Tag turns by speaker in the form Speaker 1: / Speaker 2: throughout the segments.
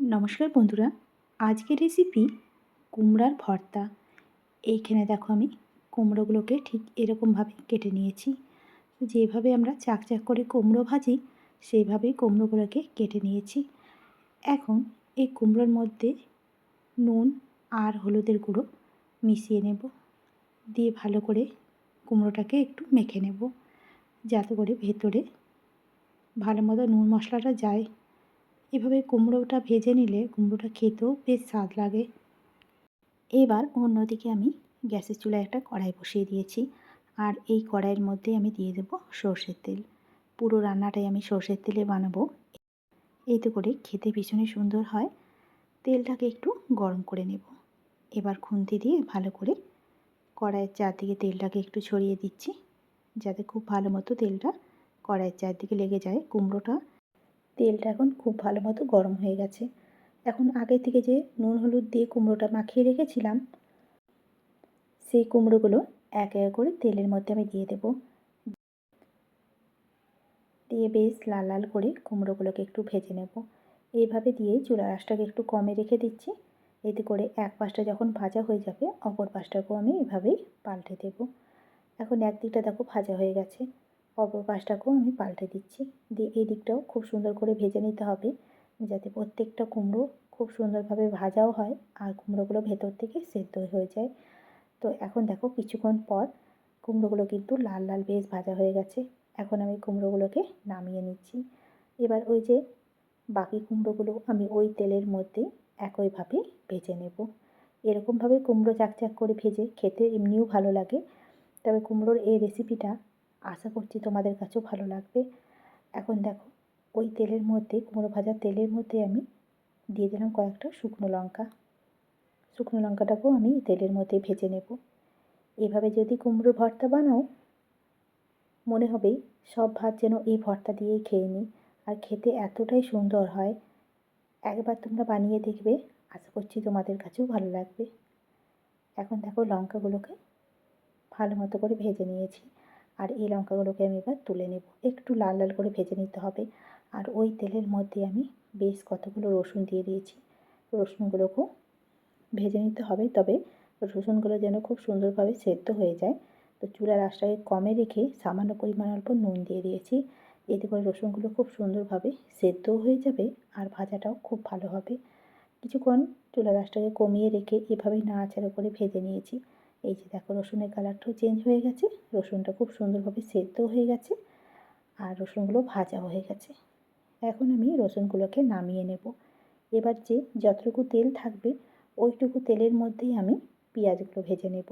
Speaker 1: নমস্কার বন্ধুরা, আজকের রেসিপি কুমড়ার ভর্তা। এইখানে দেখো আমি কুমড়োগুলোকে ঠিক এরকমভাবে কেটে নিয়েছি। যেভাবে আমরা চাক চাক করে কুমড়ো ভাজি, সেইভাবেই কুমড়োগুলোকে কেটে নিয়েছি। এখন এই কুমড়োর মধ্যে নুন আর হলুদের গুঁড়ো মিশিয়ে নেব। দিয়ে ভালো করে কুমড়োটাকে একটু মেখে নেব। যাতে করে ভেতরে ভালো মতো নুন মশলাটা যায়। এভাবে কুমড়োটা ভেজে নিলে কুমড়োটা খেতেও বেশ স্বাদ লাগে। এবার অন্যদিকে আমি গ্যাসের চুলায় একটা কড়াই বসিয়ে দিয়েছি। আর এই কড়াইয়ের মধ্যে আমি দিয়ে দেবো সর্ষের তেল। পুরো রান্নাটাই আমি সর্ষের তেলে বানাবো। এতে করে খেতে ভীষণই সুন্দর হয়। তেলটাকে একটু গরম করে নেব। এবার খুন্তি দিয়ে ভালো করে কড়াইয়ের চারদিকে তেলটাকে একটু ছড়িয়ে দিচ্ছি। যাতে খুব ভালো মতো তেলটা কড়াইয়ের চারদিকে লেগে যায়। কুমড়োটা তেলটা এখন খুব ভালো মতো গরম হয়ে গেছে। এখন আগে থেকে যে নুন, হলুদ দিয়ে কুমড়োটা মাখিয়ে রেখেছিলাম, সেই কুমড়োগুলো এক এক করে তেলের মধ্যে আমি দিয়ে দেব। দিয়ে বেশ লাল লাল করে কুমড়োগুলোকে একটু ভেজে নেব। এইভাবে দিয়ে চুলার আঁচটাকে একটু কমে রেখে দিচ্ছি। এতে করে এক পাশটা যখন ভাজা হয়ে যাবে, অপর পাশটাকেও আমি এভাবেই পাল্টে দেব। এখন একদিকটা দেখো ভাজা হয়ে গেছে। অপর পাশটাকেও আমি পাল্টে দিচ্ছি। দিয়ে এই দিকটাও খুব সুন্দর করে ভেজে নিতে হবে। যাতে প্রত্যেকটা কুমড়ো খুব সুন্দরভাবে ভাজাও হয় আর কুমড়োগুলো ভেতর থেকে সেদ্ধ হয়ে যায়। তো এখন দেখো কিছুক্ষণ পর কুমড়োগুলো কিন্তু লাল লাল বেশ ভাজা হয়ে গেছে। এখন আমি কুমড়োগুলোকে নামিয়ে নিচ্ছি। এবার ওই যে বাকি কুমড়োগুলো আমি ওই তেলের মধ্যে একইভাবে ভেজে নেব। এরকমভাবে কুমড়ো চাকচাক করে ভেজে খেতে এমনিও ভালো লাগে। তবে কুমড়োর এই রেসিপিটা আশা করছি তোমাদের কাছেও ভালো লাগবে। এখন দেখো, ওই তেলের মধ্যে, কুমড়ো ভাজার তেলের মধ্যে আমি দিয়ে দিলাম কয়েকটা শুকনো লঙ্কা। শুকনো লঙ্কাটাকেও আমি তেলের মধ্যে ভেজে নেব। এভাবে যদি কুমড়োর ভর্তা বানাও, মনে হবে সব ভাত যেন এই ভর্তা দিয়েই খেয়ে নিই। আর খেতে এতটাই সুন্দর হয়। একবার তোমরা বানিয়ে দেখবে, আশা করছি তোমাদের কাছেও ভালো লাগবে। এখন দেখো লঙ্কাগুলোকে ভালো মতো করে ভেজে নিয়েছি। আর এই লঙ্কাগুলোকে আমি এবার তুলে নেব। একটু লাল লাল করে ভেজে নিতে হবে। আর ওই তেলের মধ্যে আমি বেশ কতগুলো রসুন দিয়ে দিয়েছি। রসুনগুলোকেও ভেজে নিতে হবে। তবে রসুনগুলো যেন খুব সুন্দরভাবে সেদ্ধ হয়ে যায়। তো চুলার আঁচটাকে কমে রেখে সামান্য পরিমাণ অল্প নুন দিয়ে দিয়েছি। এতে করে রসুনগুলো খুব সুন্দরভাবে সেদ্ধও হয়ে যাবে আর ভাজাটাও খুব ভালো হবে। কিছুক্ষণ চুলার আঁচটাকে কমিয়ে রেখে এভাবেই নাড়াচাড়া করে ভেজে নিয়েছি। এই যে দেখো রসুনের কালারটাও চেঞ্জ হয়ে গেছে। রসুনটা খুব সুন্দরভাবে সেদ্ধ হয়ে গেছে আর রসুনগুলো ভাজা হয়ে গেছে। এখন আমি রসুনগুলোকে নামিয়ে নেব। এবার যে যতটুকু তেল থাকবে ওইটুকু তেলের মধ্যেই আমি পেঁয়াজগুলো ভেজে নেব।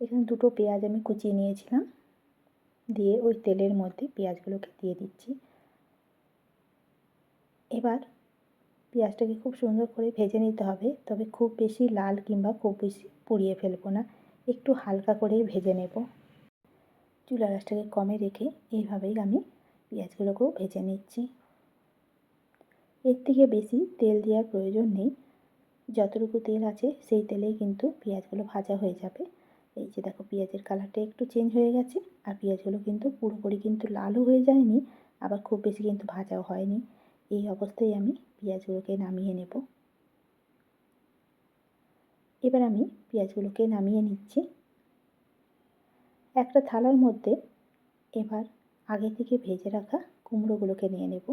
Speaker 1: এখানে দুটো পেঁয়াজ আমি কুচিয়ে নিয়েছিলাম। দিয়ে ওই তেলের মধ্যে পেঁয়াজগুলোকে দিয়ে দিচ্ছি। এবার পেঁয়াজটাকে খুব সুন্দর করে ভেজে নিতে হবে। তবে খুব বেশি লাল কিংবা খুব বেশি পুড়িয়ে ফেলব না। একটু হালকা করেই ভেজে নেব। চুলা গাছটাকে কমে রেখে এইভাবেই আমি পেঁয়াজগুলোকেও ভেজে নিচ্ছি। এর থেকে বেশি তেল দেওয়ার প্রয়োজন নেই। যতটুকু তেল আছে সেই তেলেই কিন্তু পেঁয়াজগুলো ভাজা হয়ে যাবে। এই যে দেখো পেঁয়াজের কালারটা একটু চেঞ্জ হয়ে গেছে আর পেঁয়াজগুলো কিন্তু পুরোপুরি কিন্তু লালও হয়ে যায়নি, আবার খুব বেশি কিন্তু ভাজাও হয়নি। এই অবস্থায় আমি পেঁয়াজগুলোকে নামিয়ে নেব। এবার আমি পেঁয়াজগুলোকে নামিয়ে নিচ্ছি। একটা থালার মধ্যে এবার আগে থেকে ভেজে রাখা কুমড়োগুলোকে নিয়ে নেব।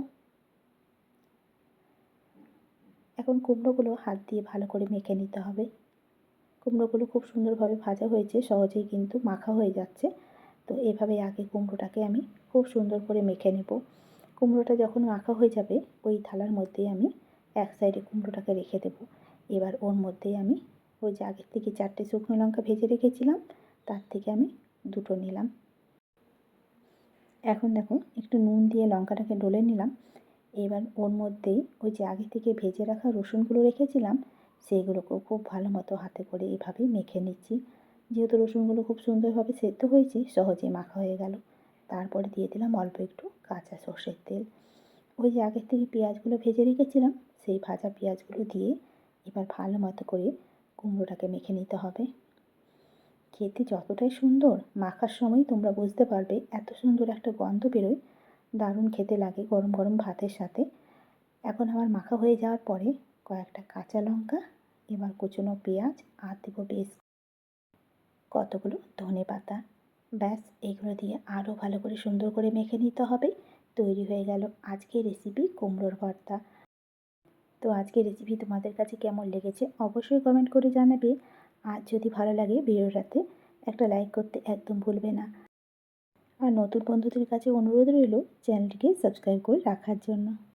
Speaker 1: এখন কুমড়োগুলো হাত দিয়ে ভালো করে মেখে নিতে হবে। কুমড়োগুলো খুব সুন্দরভাবে ভাজা হয়েছে, সহজেই কিন্তু মাখা হয়ে যাচ্ছে। তো এভাবে আগে কুমড়োটাকে আমি খুব সুন্দর করে মেখে নেব। কুমড়োটা যখন মাখা হয়ে যাবে, ওই থালার মধ্যেই আমি এক সাইডে কুমড়োটাকে রেখে দেব। এবার ওর মধ্যেই আমি ওই যে আগের থেকে চারটে শুকনো লঙ্কা ভেজে রেখেছিলাম, তার থেকে আমি দুটো নিলাম। এখন দেখো, একটু নুন দিয়ে লঙ্কাটাকে ডলে নিলাম। এবার ওর মধ্যেই ওই যে আগে থেকে ভেজে রাখা রসুনগুলো রেখেছিলাম সেইগুলোকেও খুব ভালো মতো হাতে করে এভাবেই মেখে নিচ্ছি। যেহেতু রসুনগুলো খুব সুন্দরভাবে সেদ্ধ হয়েছে সহজে মাখা হয়ে গেল। তারপরে দিয়ে দিলাম অল্প একটু কাঁচা সর্ষের তেল। ওই যে আগের থেকে পেঁয়াজগুলো ভেজে রেখেছিলাম, সেই ভাজা পেঁয়াজগুলো দিয়ে এবার ভালো মতো করে কুমড়োটাকে মেখে নিতে হবে। খেতে যতটাই সুন্দর মাখার সময় তোমরা বুঝতে পারবে এত সুন্দর একটা গন্ধ বেরোয়। দারুণ খেতে লাগে গরম গরম ভাতের সাথে। এখন আমার মাখা হয়ে যাওয়ার পরে কয়েকটা কাঁচা লঙ্কা, এবার কুচনো পেঁয়াজ আর দেবো বেশ কতগুলো ধনে পাতা। ব্যাস, এগুলো দিয়ে আরও ভালো করে সুন্দর করে মেখে নিতে হবে। তৈরি হয়ে গেল আজকের রেসিপি কুমড়োর ভর্তা। তো আজকে রেসিপি তোমাদের কাছে কেমন লেগেছে অবশ্যই কমেন্ট করে জানাবে। আর যদি ভালো লাগে ভিডিওটাতে একটা লাইক করতে একদম ভুলবে না। আর নতুন বন্ধুদের কাছে অনুরোধ রইল চ্যানেলটিকে সাবস্ক্রাইব করে রাখার জন্য।